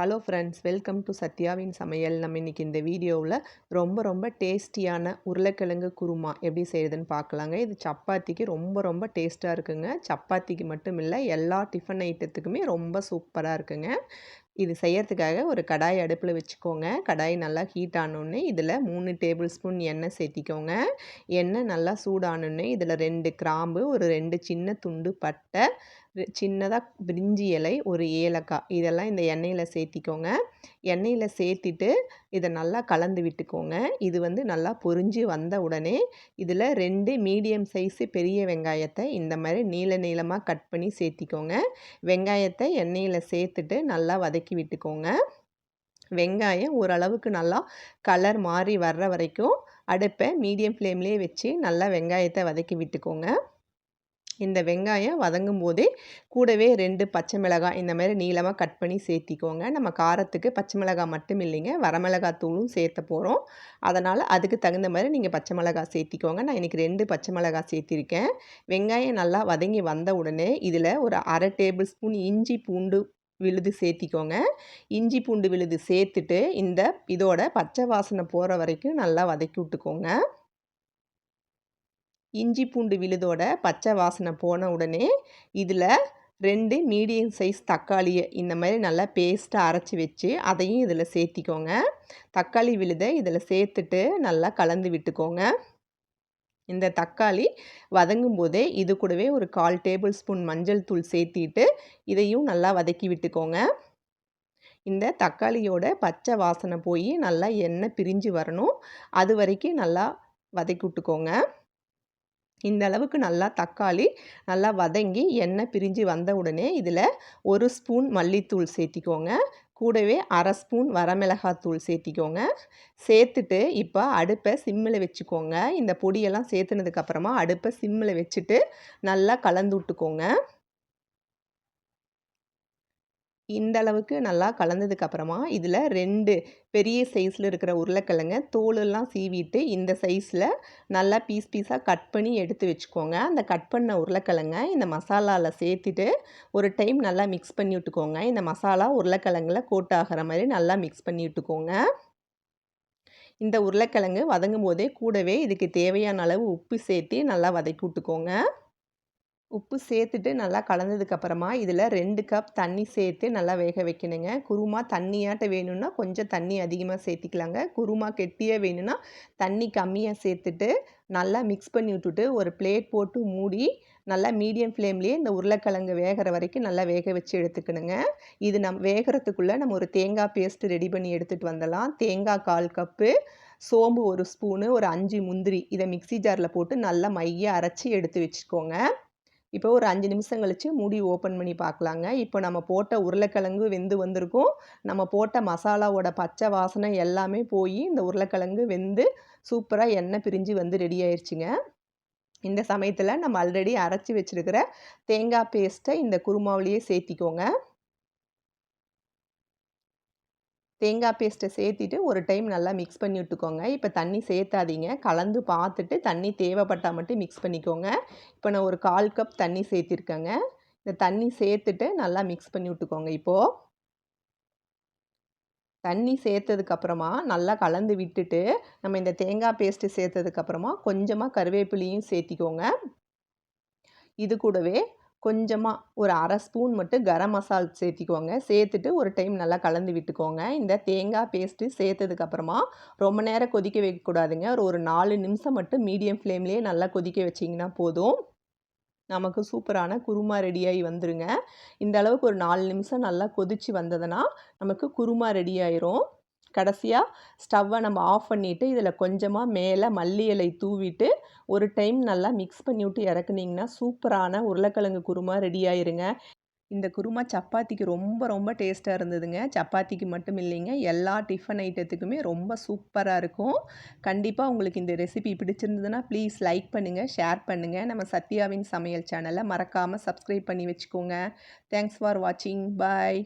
Hello friends welcome to சத்யாவின் சமையல் நம்ம இன்றைக்கி இந்த வீடியோவில் ரொம்ப ரொம்ப டேஸ்டியான உருளைக்கிழங்கு குருமா எப்படி செய்யுதுன்னு பார்க்கலாங்க. இது சப்பாத்திக்கு ரொம்ப ரொம்ப டேஸ்ட்டாக இருக்குங்க. சப்பாத்திக்கு மட்டும் இல்லை எல்லா டிஃபன் ஐட்டத்துக்குமே ரொம்ப சூப்பராக இருக்குங்க. இது செய்யறதுக்காக ஒரு கடாய் அடுப்பில் வச்சுக்கோங்க. கடாய் நல்லா ஹீட் ஆனோடனே இதில் மூணு டேபிள் ஸ்பூன் எண்ணெய் சேர்த்திக்கோங்க எண்ணெய் நல்லா சூடானோடனே இதில் ரெண்டு கிராம்பு ஒரு ரெண்டு சின்ன துண்டு பட்டை சின்னதாக பிரிஞ்சி இலை ஒரு ஏலக்காய் இதெல்லாம் இந்த எண்ணெயில் சேர்த்திக்கோங்க எண்ணெயில் சேர்த்துட்டு இதை நல்லா கலந்து விட்டுக்கோங்க. இது வந்து நல்லா பொரிஞ்சு வந்த உடனே இதில் ரெண்டு மீடியம் சைஸு பெரிய வெங்காயத்தை இந்த மாதிரி நீள நீளமாக கட் பண்ணி சேர்த்திக்கோங்க. வெங்காயத்தை எண்ணெயில் சேர்த்துட்டு நல்லா வதக்கி விட்டுக்கோங்க. வெங்காயம் ஓரளவுக்கு நல்லா கலர் மாறி வர்ற வரைக்கும் அடுப்பை மீடியம் ஃப்ளேம்லேயே வச்சு நல்லா வெங்காயத்தை வதக்கி விட்டுக்கோங்க. இந்த வெங்காயம் வதங்கும் போதே கூடவே ரெண்டு பச்சை மிளகாய் இந்த மாதிரி நீளமாக கட் பண்ணி சேர்த்திக்கோங்க. நம்ம காரத்துக்கு பச்சை மிளகாய் மட்டும் இல்லைங்க. வரமிளகாய் தூளும் சேர்த்த போகிறோம் அதனால் அதுக்கு தகுந்த மாதிரி நீங்கள் பச்சை மிளகாய் சேர்த்திக்கோங்க. நான் இன்றைக்கி ரெண்டு பச்சை மிளகாய் சேர்த்திருக்கேன். வெங்காயம் நல்லா வதங்கி வந்த உடனே இதில் ஒரு அரை டேபிள் ஸ்பூன் இஞ்சி பூண்டு விழுது சேர்த்திக்கோங்க. இஞ்சி பூண்டு விழுது சேர்த்துட்டு இந்த இதோட பச்சை வாசனை போகிற வரைக்கும் நல்லா வதக்கி விட்டுக்கோங்க. இஞ்சி பூண்டு விழுதோட பச்சை வாசனை போன உடனே இதில் ரெண்டு மீடியம் சைஸ் தக்காளியை இந்த மாதிரி நல்லா பேஸ்ட்டாக அரைச்சி வச்சு அதையும் இதில் சேர்த்திக்கோங்க. தக்காளி விழுதை இதில் சேர்த்துட்டு நல்லா கலந்து விட்டுக்கோங்க. இந்த தக்காளி வதங்கும் போதே இது கூடவே ஒரு கால் டேபிள் ஸ்பூன் மஞ்சள் தூள் சேர்த்திட்டு இதையும் நல்லா வதக்கி விட்டுக்கோங்க. இந்த தக்காளியோட பச்சை வாசனை போய் நல்லா எண்ணெய் பிரிஞ்சு வரணும். அது வரைக்கும் நல்லா வதக்கி விட்டுக்கோங்க. இந்த அளவுக்கு நல்லா தக்காளி நல்லா வதங்கி எண்ணெய் பிரிஞ்சு வந்த உடனே இதில் ஒரு ஸ்பூன் மல்லித்தூள் சேர்த்திக்கோங்க. கூடவே அரை ஸ்பூன் வரமிளகாத்தூள் சேர்த்திக்கோங்க. சேர்த்துட்டு இப்போ அடுப்பை சிம்மில் வச்சுக்கோங்க. இந்த பொடியெல்லாம் சேர்த்துனதுக்கப்புறமா அடுப்பை சிம்மில் வச்சுட்டு நல்லா கலந்து விட்டுக்கோங்க. இந்த அளவுக்கு நல்லா கலந்ததுக்கப்புறமா இதில் ரெண்டு பெரிய சைஸில் இருக்கிற உருளைக்கிழங்க தோலெல்லாம் சீவிட்டு இந்த சைஸில் நல்லா பீஸ் பீஸாக கட் பண்ணி எடுத்து வச்சுக்கோங்க. அந்த கட் பண்ண உருளைக்கிழங்க இந்த மசாலாவில் சேர்த்துட்டு ஒரு டைம் நல்லா மிக்ஸ் பண்ணி விட்டுக்கோங்க. இந்த மசாலா உருளைக்கிழங்கில் கோட் ஆகிற மாதிரி நல்லா மிக்ஸ் பண்ணி விட்டுக்கோங்க. இந்த உருளைக்கிழங்கு வதங்கும் போதே கூடவே இதுக்கு தேவையான அளவு உப்பு சேர்த்து நல்லா வதக்கி விட்டுக்கோங்க. உப்பு சேர்த்துட்டு நல்லா கலந்ததுக்கப்புறமா இதில் ரெண்டு கப் தண்ணி சேர்த்து நல்லா வேக வைக்கணுங்க. குருமா தண்ணியாட்ட வேணும்னா கொஞ்சம் தண்ணி அதிகமாக சேர்த்திக்கலாங்க. குருமா கெட்டியாக வேணும்னா தண்ணி கம்மியாக சேர்த்துட்டு நல்லா மிக்ஸ் பண்ணி விட்டுட்டு ஒரு பிளேட் போட்டு மூடி நல்லா மீடியம் ஃப்ளேம்லேயே இந்த உருளைக்கிழங்கு வேகிற வரைக்கும் நல்லா வேக வச்சு எடுத்துக்கணுங்க. இது நம் வேகிறதுக்குள்ளே நம்ம ஒரு தேங்காய் பேஸ்ட்டு ரெடி பண்ணி எடுத்துகிட்டு வந்துடலாம். தேங்காய் கால் கப்பு சோம்பு ஒரு ஸ்பூனு ஒரு அஞ்சு முந்திரி இதை மிக்சி ஜாரில் போட்டு நல்லா மைய அரைச்சி எடுத்து வச்சுக்கோங்க. இப்போ ஒரு அஞ்சு நிமிஷம் கழித்து மூடி ஓப்பன் பண்ணி பார்க்கலாங்க இப்போ நம்ம போட்ட உருளைக்கிழங்கு வெந்து வந்திருக்கும். நம்ம போட்ட மசாலாவோட பச்சை வாசனை எல்லாமே போய் இந்த உருளைக்கிழங்கு வெந்து சூப்பராக எண்ணெய் பிரிஞ்சு வந்து ரெடி ஆயிடுச்சுங்க இந்த சமயத்தில் நம்ம ஆல்ரெடி அரைச்சி வச்சுருக்கிற தேங்காய் பேஸ்ட்டை இந்த குருமாவிலேயே சேர்த்திக்கோங்க. தேங்காய் பேஸ்ட்டை சேர்த்திட்டு ஒரு டைம் நல்லா மிக்ஸ் பண்ணி விட்டுக்கோங்க. இப்போ தண்ணி சேர்த்தாதீங்க. கலந்து பார்த்துட்டு தண்ணி தேவைப்பட்டால் மட்டும் மிக்ஸ் பண்ணிக்கோங்க. இப்போ நான் ஒரு கால் கப் தண்ணி சேர்த்திருக்கேங்க. இந்த தண்ணி சேர்த்துட்டு நல்லா மிக்ஸ் பண்ணி விட்டுக்கோங்க. இப்போது தண்ணி சேர்த்ததுக்கப்புறமா நல்லா கலந்து விட்டுட்டு நம்ம இந்த தேங்காய் பேஸ்ட்டு சேர்த்ததுக்கப்புறமா கொஞ்சமாக கருவேப்பிலையும் சேர்த்திக்கோங்க. இது கூடவே கொஞ்சமாக ஒரு அரை ஸ்பூன் மட்டும் கரம் மசால் சேர்த்திக்கோங்க. சேர்த்துட்டு ஒரு டைம் நல்லா கலந்து விட்டுக்கோங்க. இந்த தேங்காய் பேஸ்ட்டு சேர்த்ததுக்கப்புறமா ரொம்ப நேரம் கொதிக்க வைக்கக்கூடாதுங்க ஒரு ஒரு நாலு நிமிஷம் மட்டும் மீடியம் ஃப்ளேம்லேயே நல்லா கொதிக்க வச்சிங்கன்னா போதும். நமக்கு சூப்பரான குருமா ரெடியாகி வந்துருங்க. இந்த அளவுக்கு ஒரு நாலு நிமிஷம் நல்லா கொதித்து வந்ததுன்னா நமக்கு குருமா ரெடி ஆயிரும். கடைசியாக ஸ்டவ்வை நம்ம ஆஃப் பண்ணிவிட்டு இதில் கொஞ்சமாக மேலே மல்லி இலை தூவிட்டு ஒரு டைம் நல்லா மிக்ஸ் பண்ணிவிட்டு இறக்குனீங்கன்னா இறக்குனிங்கன்னா சூப்பரான உருளைக்கிழங்கு குருமா ரெடி ஆயிருங்க. இந்த குருமா சப்பாத்திக்கு ரொம்ப ரொம்ப டேஸ்ட்டாக இருந்ததுங்க. சப்பாத்திக்கு மட்டும் இல்லைங்க எல்லா டிஃபன் ஐட்டத்துக்குமே ரொம்ப சூப்பராக இருக்கும். கண்டிப்பாக உங்களுக்கு இந்த ரெசிபி பிடிச்சிருந்ததுன்னா ப்ளீஸ் லைக் பண்ணுங்கள் ஷேர் பண்ணுங்கள் நம்ம சத்யாவின் சமையல் சேனலை மறக்காமல் சப்ஸ்கிரைப் பண்ணி வச்சுக்கோங்க. தேங்க்ஸ் ஃபார் வாட்சிங் பாய்